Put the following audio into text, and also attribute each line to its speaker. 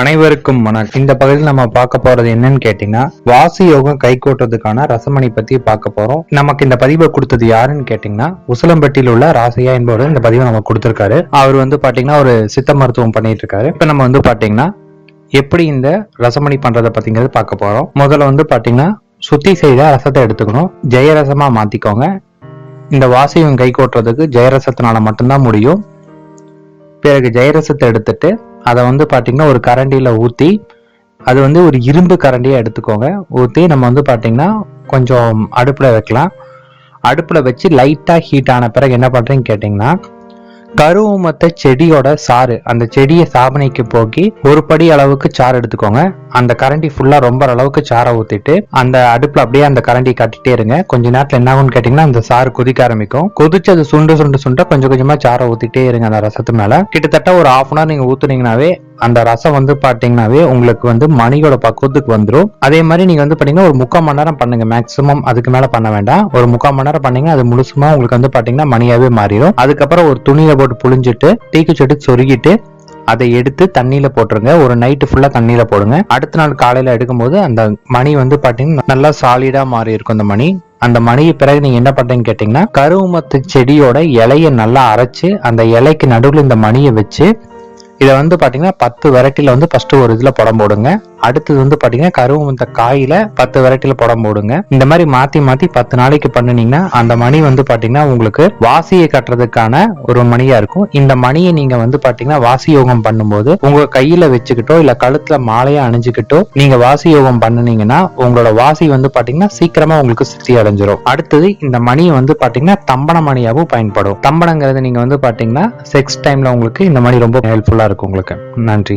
Speaker 1: அனைவருக்கும் வணக்கம். இந்த பகுதியில் நம்ம பார்க்க போறது என்னன்னு கேட்டீங்கன்னா வாசி யோகம் கை கூட்டுறதுக்கான ரசமணி பத்தி பார்க்க போறோம். நமக்கு இந்த பதிவை கொடுத்தது யாருன்னு கேட்டீங்கன்னா உசிலம்பட்டியில் உள்ள ராசையா என்பவர் இந்த பதிவை நம்ம கொடுத்திருக்காரு. அவர் வந்து பாத்தீங்கன்னா ஒரு சித்த மருத்துவம் பண்ணிட்டு இருக்காரு இப்ப நம்ம வந்து பாத்தீங்கன்னா எப்படி இந்த ரசமணி பண்றதை பத்திங்கிறது பார்க்க போறோம். முதல்ல வந்து பாத்தீங்கன்னா சுத்தி செய்த ரசத்தை எடுத்துக்கணும். ஜெயரசமா மாத்திக்கோங்க. இந்த வாசியம் கை கோட்டுறதுக்கு ஜெயரசத்தினால மட்டும்தான் முடியும். பிறகு ஜெயரசத்தை எடுத்துட்டு அதை வந்து பார்த்தீங்கன்னா ஒரு கரண்டியில் ஊற்றி அது வந்து ஒரு இரும்பு கரண்டியாக எடுத்துக்கோங்க. ஊற்றி நம்ம வந்து பார்த்திங்கன்னா கொஞ்சம் அடுப்பில் வைக்கலாம். அடுப்பில் வச்சு லைட்டாக ஹீட் ஆன பிறகு என்ன பண்றீங்க கேட்டிங்கன்னா கருவமத்த செடியோட சாறு அந்த செடியை சாபனைக்கு போக்கி ஒரு படி அளவுக்கு சாறு எடுத்துக்கோங்க. அந்த கரண்டி ஃபுல்லா ரொம்ப அளவுக்கு சாரை ஊத்திட்டு அந்த அடுப்புல அப்படியே அந்த கரண்டி கட்டிட்டே இருங்க. கொஞ்ச நேரத்துல என்ன ஆகும்னு கேட்டீங்கன்னா அந்த சாறு கொதிக்க ஆரம்பிக்கும். கொதிச்சு அது சுண்டு சுண்டு சுண்ட கொஞ்சம் கொஞ்சமா சாரை ஊத்திட்டே இருங்க அந்த ரசத்து மேல. கிட்டத்தட்ட ஒரு ஹாஃப் அன் நீங்க ஊத்துனீங்கன்னாவே அந்த ரசம் வந்து பாத்தீங்கன்னாவே உங்களுக்கு வந்து மணியோட பக்குவத்துக்கு வந்துடும் அதே மாதிரி நீங்க வந்து பாத்தீங்கன்னா ஒரு முக்கால் மணி நேரம் பண்ணுங்க. மேக்ஸிமம் அதுக்கு மேல பண்ண வேண்டாம். ஒரு முக்கால் மணி நேரம் பண்ணீங்கன்னா அது முழுசுமா உங்களுக்கு வந்து பாத்தீங்கன்னா மணியாவே மாறிடும் அதுக்கப்புறம் ஒரு துணியில் போட்டு புழிஞ்சிட்டு தீக்கு செட்டு சொருகிட்டு அதை எடுத்து தண்ணியில போட்டுருங்க. ஒரு நைட்டு ஃபுல்லா தண்ணியில போடுங்க. அடுத்த நாள் காலையில எடுக்கும்போது அந்த மணி வந்து பாத்தீங்கன்னா நல்லா சாலிடா மாறி இருக்கும் அந்த மணி. அந்த மணியை பிறகு நீங்க என்ன பண்றீங்கன்னு கேட்டீங்கன்னா கருவமத்து செடியோட இலைய நல்லா அரைச்சு அந்த இலைக்கு நடுவில் இந்த மணியை வச்சு இதை வந்து பாத்தீங்கன்னா பத்து வெரைட்டில வந்து ஃபஸ்ட்டு ஒரு இதுல படம் போடுங்க. அடுத்தது வந்து பாத்தீங்கன்னா கருவமத்த காயில பத்து வெரைட்டில புடம் போடுங்க. இந்த மாதிரி மாத்தி மாத்தி பத்து நாளைக்கு பண்ணுனீங்கன்னா அந்த மணி வந்து பாத்தீங்கன்னா உங்களுக்கு வாசியை கட்டுறதுக்கான ஒரு மணியா இருக்கும். இந்த மணியை நீங்க வந்து பாத்தீங்கன்னா வாசி யோகம் பண்ணும்போது உங்க கையில வச்சுக்கிட்டோ இல்ல கழுத்துல மாலையா அணிஞ்சுக்கிட்டோ நீங்க வாசி யோகம் பண்ணுனீங்கன்னா உங்களோட வாசி வந்து பாத்தீங்கன்னா சீக்கிரமா உங்களுக்கு சித்தி அடைஞ்சிரும். அடுத்தது இந்த மணியை வந்து பாத்தீங்கன்னா தம்பன மணியாகவும் பயன்படும். தம்பனங்கிறது நீங்க வந்து பாத்தீங்கன்னா செக்ஸ் டைம்ல உங்களுக்கு இந்த மணி ரொம்ப ஹெல்ப்ஃபுல்லா இருக்கும் உங்களுக்கு. நன்றி.